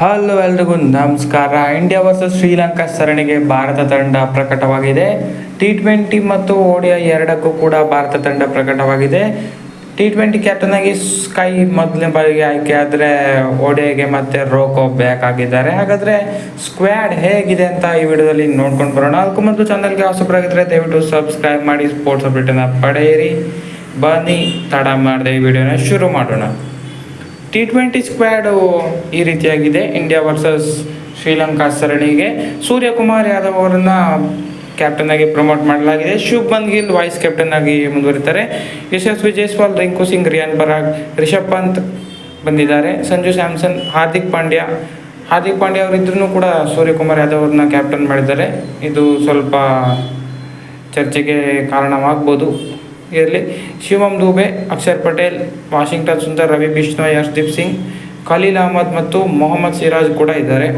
Hello ಎಲ್ರಿಗೂ ನಮಸ್ಕಾರ. India versus Sri Lanka ಸರಣಿಗೆ ಭಾರತ ತಂಡ ಪ್ರಕಟವಾಗಿದೆ. ಟಿ ಟ್ವೆಂಟಿ ಮತ್ತು ಓಡಿಯಾ ಎರಡಕ್ಕೂ ಕೂಡ ಭಾರತ ತಂಡ ಪ್ರಕಟವಾಗಿದೆ. ಟಿ ಟ್ವೆಂಟಿ ಕ್ಯಾಪ್ಟನ್ ಆಗಿ ಸ್ಕೈ ಮೊದಲನೇ ಬಾರಿಗೆ ಆಯ್ಕೆ ಆದರೆ ಓಡಿಯಾಗೆ ಮತ್ತೆ ರೋಕೋ ಬ್ಯಾಕ್ ಆಗಿದ್ದಾರೆ ಹಾಗಾದರೆ ಸ್ಕ್ವಾಡ್ ಹೇಗಿದೆ ಅಂತ ಈ ವಿಡಿಯೋದಲ್ಲಿ ನೋಡ್ಕೊಂಡು ಬರೋಣ. ಅದಕ್ಕೂ ಮೊದಲು ಚಾನಲ್ಗೆ ಹೊಸಬರಾಗಿದ್ದರೆ ದಯವಿಟ್ಟು ಸಬ್ಸ್ಕ್ರೈಬ್ ಮಾಡಿ ಸ್ಪೋರ್ಟ್ಸ್ ಅಪ್ಡೇಟನ್ನು ಪಡೆಯಿರಿ. ಬನ್ನಿ, ತಡ ಮಾಡದೆ ಈ ವಿಡಿಯೋನ ಶುರು ಮಾಡೋಣ. ಟಿ ಟ್ವೆಂಟಿ ಸ್ಕ್ವಾಡು ಈ ರೀತಿಯಾಗಿದೆ. ಇಂಡಿಯಾ ವರ್ಸಸ್ ಶ್ರೀಲಂಕಾ ಸರಣಿಗೆ. ಸೂರ್ಯಕುಮಾರ್ ಯಾದವ್ ಅವರನ್ನ ಕ್ಯಾಪ್ಟನ್ ಆಗಿ ಪ್ರಮೋಟ್ ಮಾಡಲಾಗಿದೆ. ಶುಭ್ಮನ್ ಗಿಲ್ ವೈಸ್ ಕ್ಯಾಪ್ಟನ್ ಆಗಿ ಮುಂದುವರಿತಾರೆ. ಯಶಸ್ವಿ ಜೈಸ್ವಾಲ್, ರಿಂಕು ಸಿಂಗ್, ರಿಯಾನ್ ಪರಾಗ್, ರಿಷಬ್ ಪಂತ್ ಬಂದಿದ್ದಾರೆ. ಸಂಜು ಸ್ಯಾಮ್ಸನ್, ಹಾರ್ದಿಕ್ ಪಾಂಡ್ಯ. ಹಾರ್ದಿಕ್ ಪಾಂಡ್ಯ ಅವರಿದ್ರೂ ಕೂಡ ಸೂರ್ಯಕುಮಾರ್ ಯಾದವ್ ಅವ್ರನ್ನ ಕ್ಯಾಪ್ಟನ್ ಮಾಡಿದ್ದಾರೆ. ಇದು ಸ್ವಲ್ಪ ಚರ್ಚೆಗೆ ಕಾರಣವಾಗ್ಬೋದು. ಇರಲಿ. ಶಿವಮ್ ದೂಬೆ, ಅಕ್ಷರ್ ಪಟೇಲ್, ವಾಷಿಂಗ್ಟನ್ ಸುಂದರ್, ರವಿ ಬಿಷ್ಣೋಯ್ ಹರ್ಷದೀಪ್ ಸಿಂಗ್, ಖಲೀಲ್ ಅಹಮದ್ ಮತ್ತು ಮೊಹಮ್ಮದ್ ಸಿರಾಜ್ ಕೂಡ ಇದ್ದಾರೆ.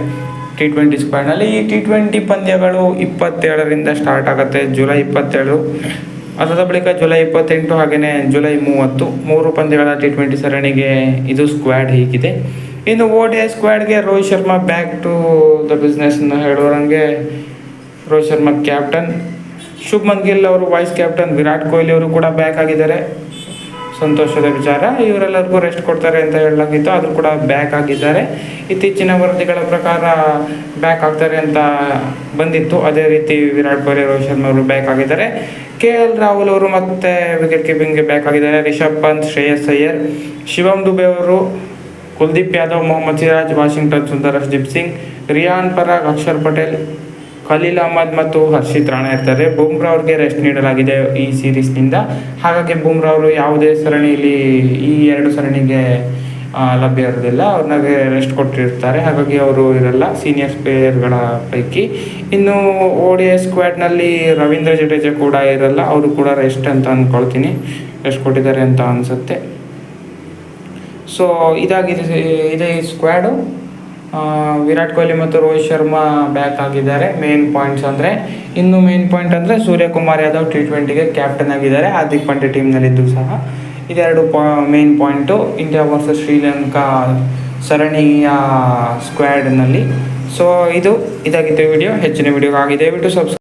ಟಿ ಟ್ವೆಂಟಿ ಸ್ಕ್ವಾಡ್ನಲ್ಲಿ ಈ ಟಿ ಟ್ವೆಂಟಿ ಪಂದ್ಯಗಳು ಇಪ್ಪತ್ತೇಳರಿಂದ ಸ್ಟಾರ್ಟ್ ಆಗುತ್ತೆ, ಜುಲೈ ಇಪ್ಪತ್ತೇಳು ಅದಾದ ಬಳಿಕ ಜುಲೈ ಇಪ್ಪತ್ತೆಂಟು ಹಾಗೆಯೇ ಜುಲೈ ಮೂವತ್ತು. ಮೂರು ಪಂದ್ಯಗಳ ಟಿ ಟ್ವೆಂಟಿ ಸರಣಿಗೆ ಇದು ಸ್ಕ್ವಾಡ್ ಹೀಗಿದೆ. ಇನ್ನು O D I ಸ್ಕ್ವಾಡ್ಗೆ Rohit Sharma back to the ಬಿಸ್ನೆಸ್ನ ಹೇಳೋರಂಗೆ ರೋಹಿತ್ ಶರ್ಮಾ ಕ್ಯಾಪ್ಟನ್ ಶುಭ್ಮನ್ ಗಿಲ್ ಅವರು ವೈಸ್ ಕ್ಯಾಪ್ಟನ್ ವಿರಾಟ್ ಕೊಹ್ಲಿ ಅವರು ಕೂಡ ಬ್ಯಾಕ್ ಆಗಿದ್ದಾರೆ. ಸಂತೋಷದ ವಿಚಾರ, ಇವರೆಲ್ಲರಿಗೂ ರೆಸ್ಟ್ ಕೊಡ್ತಾರೆ ಅಂತ ಹೇಳಲಾಗಿತ್ತು, ಆದರೂ ಕೂಡ ಬ್ಯಾಕ್ ಆಗಿದ್ದಾರೆ. ಇತ್ತೀಚಿನ ವರದಿಗಳ ಪ್ರಕಾರ ಬ್ಯಾಕ್ ಆಗ್ತಾರೆ ಅಂತ ಬಂದಿತ್ತು. ಅದೇ ರೀತಿ ವಿರಾಟ್ ಕೊಹ್ಲಿ, ರೋಹಿತ್ ಶರ್ಮಾ ಅವರು ಬ್ಯಾಕ್ ಆಗಿದ್ದಾರೆ. ಕೆ ಎಲ್ ರಾಹುಲ್ ಅವರು ಮತ್ತೆ ವಿಕೆಟ್ ಕೀಪಿಂಗ್ಗೆ ಬ್ಯಾಕ್ ಆಗಿದ್ದಾರೆ. ರಿಷಬ್ ಪಂತ್, ಶ್ರೇಯಸ್ ಅಯ್ಯರ್ ಶಿವಂ ದುಬೆ ಅವರು, ಕುಲ್ದೀಪ್ ಯಾದವ್, ಮೊಹಮ್ಮದ್ ಸಿರಾಜ್, ವಾಷಿಂಗ್ಟನ್ ಸುಂದರ್ ಹರ್ಷದೀಪ್ ಸಿಂಗ್, ರಿಯಾನ್ ಪರಾಗ್, ಅಕ್ಷರ್ ಪಟೇಲ್ ಖಲೀಲ್ ಅಹಮದ್ ಮತ್ತು ಹರ್ಷಿತ್ ರಾಣಾ ಇರ್ತಾರೆ. ಬುಮ್ರಾ ಅವ್ರಿಗೆ ರೆಸ್ಟ್ ನೀಡಲಾಗಿದೆ ಈ ಸೀರೀಸ್ನಿಂದ ಹಾಗಾಗಿ ಬುಮ್ರಾ ಅವರು ಯಾವುದೇ ಸರಣಿಯಲ್ಲಿ ಈ ಎರಡು ಸರಣಿಗೆ ಲಭ್ಯ ಇರೋದಿಲ್ಲ ಅವ್ರನ್ನಾಗೆ ರೆಸ್ಟ್ ಕೊಟ್ಟಿರ್ತಾರೆ. ಹಾಗಾಗಿ ಅವರು ಇರಲ್ಲ. ಸೀನಿಯರ್ಸ್ ಪ್ಲೇಯರ್ಗಳ ಪೈಕಿ. ಇನ್ನು ಡಿ ಐ ಸ್ಕ್ವಾಡ್ನಲ್ಲಿ ರವೀಂದ್ರ ಜಡೇಜಾ ಕೂಡ ಇರಲ್ಲ. ಅವರು ಕೂಡ ರೆಸ್ಟ್ ಅಂತ ಅಂದ್ಕೊಳ್ತೀನಿ ರೆಸ್ಟ್ ಕೊಟ್ಟಿದ್ದಾರೆ ಅಂತ ಅನಿಸುತ್ತೆ. ಸೊ ಇದಾಗಿದೆ, ಇದೇ ಸ್ಕ್ವಾಡು ವಿರಾಟ್ ಕೊಹ್ಲಿ ಮತ್ತು ರೋಹಿತ್ ಶರ್ಮಾ ಬ್ಯಾಕ್ ಆಗಿದ್ದಾರೆ ಮೇನ್ ಪಾಯಿಂಟ್ಸ್ ಅಂದರೆ. ಇನ್ನು ಮೇನ್ ಪಾಯಿಂಟ್ ಅಂದರೆ ಸೂರ್ಯಕುಮಾರ್ ಯಾದವ್ ಟಿ ಟ್ವೆಂಟಿಗೆ ಕ್ಯಾಪ್ಟನ್ ಆಗಿದ್ದಾರೆ, ಹಾರ್ದಿಕ್ ಪಾಂಡೆ ಟೀಮ್ನಲ್ಲಿದ್ದು ಸಹ. ಇದೆರಡು ಪಾ main point India versus Sri Lanka ಸರಣಿಯ ಸ್ಕ್ವಾಡ್ನಲ್ಲಿ ಸೊ ಇದು ಇದಾಗಿತ್ತು ವಿಡಿಯೋ ಹೆಚ್ಚಿನ ವಿಡಿಯೋ ಆಗಿದೆ ದಯವಿಟ್ಟು ಸಬ್ಸ್